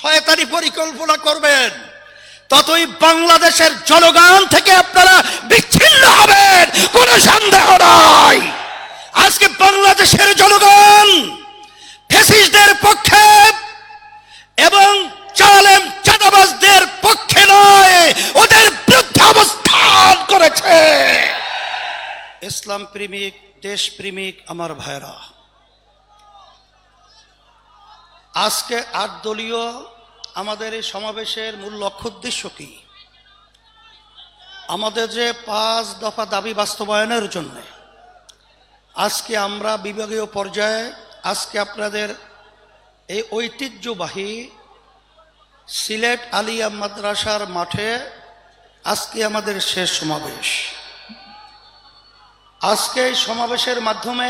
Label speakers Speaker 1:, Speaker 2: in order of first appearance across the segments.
Speaker 1: শয়তানি পরিকল্পনা করবেন, ততই বাংলাদেশের জনগণ থেকে আপনারা বিচ্ছিন্ন হবেন, কোনো সন্দেহ নাই। আজকে বাংলাদেশের জনগণ ফেসিস্টদের পক্ষে এবং চালেম চাঁদাবাজদের পক্ষে নয়, ওদের বিরুদ্ধে অবস্থান করেছে। ইসলাম প্রেমিক, দেশ প্রেমিক, আমার ভাইরা আজকে আট দলীয় আমাদের এই সমাবেশের মূল লক্ষ্য উদ্দেশ্য কি? আমাদের যে পাঁচ দফা দাবি বাস্তবায়নের জন্য আজকে আমরা বিভাগীয় পর্যায়ে আজকে আপনাদের এই ঐতিহ্যবাহী সিলেট আলিয়া মাদ্রাসার মাঠে আজকে আমাদের শেষ সমাবেশ। আজকে এই সমাবেশের মাধ্যমে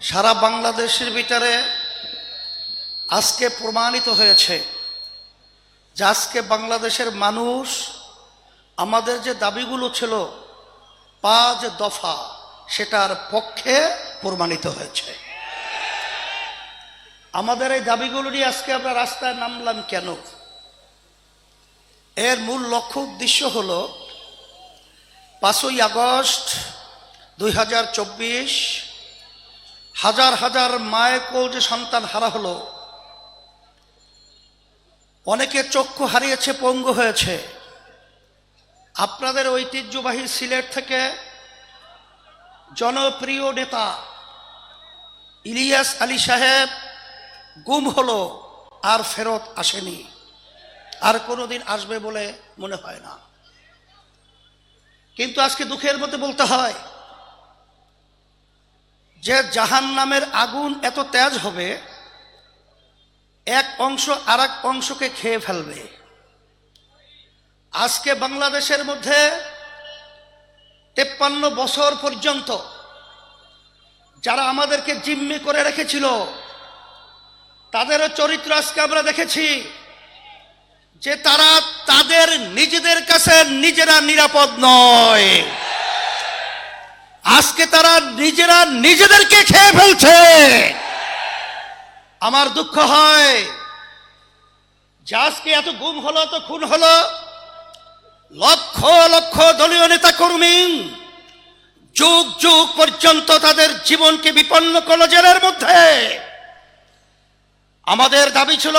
Speaker 1: সারা বাংলাদেশের ভিতরে আজকে প্রমাণিত হয়েছে যে আজকে বাংলাদেশের মানুষ আমাদের যে দাবিগুলো ছিল পাঁচ দফা, সেটার পক্ষে প্রমাণিত হয়েছে। আমাদের এই দাবিগুলো নিয়ে আজকে আমরা রাস্তায় নামলাম কেন? এর মূল লক্ষ্য উদ্দেশ্য হল পাঁচই আগস্ট দুই হাজার হাজার হাজার মায়ের কোল যে সন্তান হারা হলো অনেকে চক্ষু হারিয়েছে, পঙ্গু হয়েছে। আপনাদের ঐতিহ্যবাহী সিলেট থেকে জনপ্রিয় নেতা ইলিয়াস আলী সাহেব গুম হলো আর ফেরত আসেনি। আর কোনোদিন আসবে বলে মনে হয় না। কিন্তু আজকে দুঃখের মধ্যে বলতে হয় যে জাহান নামের আগুন এত তেজ হবে এক অংশ আর অংশকে খেয়ে ফেলবে। আজকে বাংলাদেশের মধ্যে তেপ্পান্ন বছর পর্যন্ত যারা আমাদেরকে জিম্মি করে রেখেছিল, তাদেরও চরিত্র আজকে আমরা দেখেছি যে তারা তাদের নিজেদের কাছে নিজেরা নিরাপদ নয়। আজকে তারা নিজেরা নিজেদেরকে খেয়ে ফেলছে। আমার দুঃখ হয়। যে এত গুম হলো তো খুন হলো। লক্ষ লক্ষ দলীয় নেতা কর্মী যুগ যুগ পর্যন্ত তাদের জীবনকে বিপন্ন করল জেলের মধ্যে। আমাদের দাবি ছিল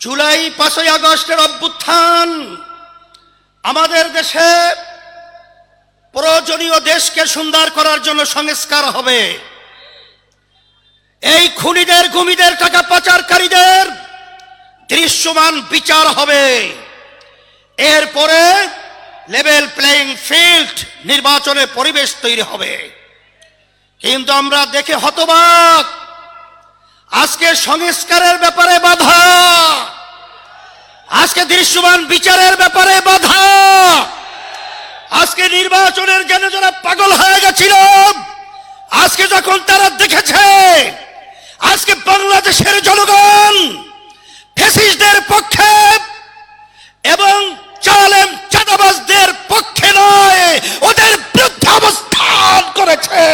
Speaker 1: জুলাই পাঁচই আগস্টের অভ্যুত্থান। আমাদের দেশে প্রয়োজনীয় দেশকে সুন্দর করার জন্য সংস্কার হবে। এই খুনিদের, গুমিদের টাকা পাচারকারীদের দৃশ্যমান বিচার হবে। এরপরে লেভেল প্লেইং ফিল্ড নির্বাচনের পরিবেশ তৈরি হবে। কিন্তু আমরা দেখে হতবাক, আজকে সংস্কারের ব্যাপারে বাধা, আজকে দৃশ্যমান বিচারের ব্যাপারে বাধা, আজকে নির্বাচনের জন্য যারা পাগল হয়ে গেছিল, আজকে যখন তারা দেখেছে আজকে বাংলাদেশের জনগণ ফেসিস্টদের পক্ষে এবং চালেম চাঁদাবাজদের পক্ষে নয়, ওদের বিরুদ্ধে অবস্থান করেছে।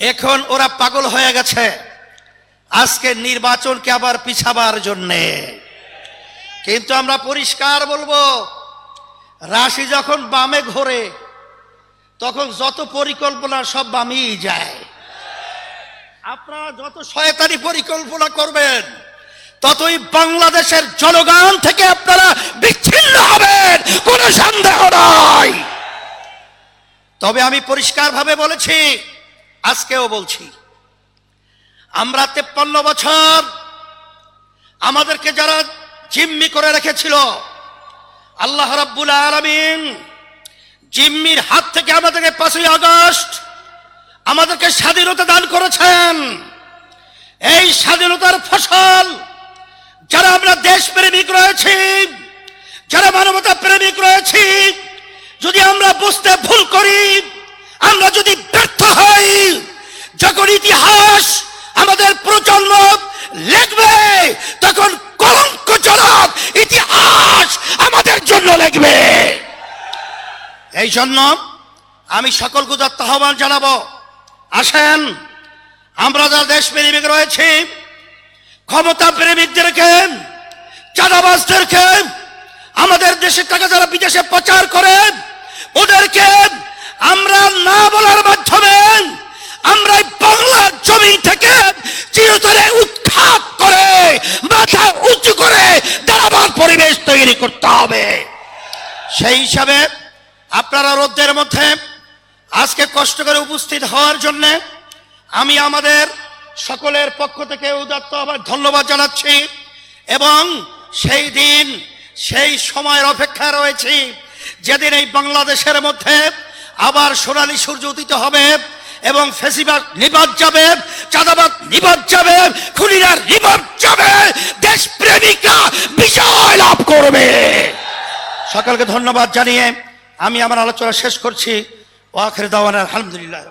Speaker 1: এখন ওরা পাগল হয়ে গেছে। আজকে নির্বাচনকে আবার পিছাবার জন্যে। কিন্তু আমরা পরিষ্কার বলব, রাশি যখন বামে ঘোরে, তখন যত পরিকল্পনা সব বামেই যায়। আপনারা যত শয়তানি পরিকল্পনা করবেন, ততই বাংলাদেশের জনগণ থেকে আপনারা বিচ্ছিন্ন হবেন। কোনো সন্দেহ নাই। তবে আমি পরিষ্কারভাবে বলেছি, আজকেও বলছি, আমরা তেপ্পান্ন বছর আমাদেরকে যারা জিম্মি করে রেখেছিল, আল্লাহ রাব্বুল আলামিন জিম্মির হাত থেকে আমাদেরকে পাঁচই আগস্ট আমাদেরকে স্বাধীনতা দান করেছেন। এই স্বাধীনতার ফসল যারা আমরা দেশ প্রেমিক রয়েছি, যারা মানবতা প্রেমিক রয়েছি, যদি আমরা বুঝতে ভুল করি, আমরা যদি ব্যর্থ হই, যখন ইতিহাস আমাদের প্রজন্ম লিখবে, তখন কলঙ্ক কলঙ্কজনক ইতিহাস আমাদের জন্য লিখবে। এই জন্য আমি সকলকে দত্ত আহ্বান জানাব। আসেন। আমরা যারা দেশ প্রেমিক রয়েছি ক্ষমতা প্রেমিকদেরকে চাঁদাবাজদেরকে, আমাদের দেশের টাকা যারা বিদেশে প্রচার করে, ওদেরকে আমরা না বলার মাধ্যমে আমরা বাংলার জমি থেকে চিরতরে উৎখাত করে, মাথা উঁচু করে দাঁড়াবার পরিবেশ তৈরি করতে হবে। সেই হিসাবে আপনারা রোদ্রের মধ্যে আজকে কষ্ট করে উপস্থিত হওয়ার জন্য আমি আমাদের সকলের পক্ষ থেকে উদাত্ত আবার ধন্যবাদ জানাচ্ছি এবং সেই দিন, সেই সময়ের অপেক্ষা রয়েছি। যেদিন এই বাংলাদেশের মধ্যে আবার সোনালী সূর্য উদিত হবে এবং ফেসিবাদ নিবাদ যাবে, চাঁদাবাদ নিবাদ যাবে, খুনিরা নিবাদ যাবে, দেশপ্রেমিকরা বিজয় লাভ করবে। সকলকে ধন্যবাদ জানিয়ে আমি আমার আলোচনা শেষ করছি। ওয়াখের দাওয়ান আলহামদুলিল্লাহ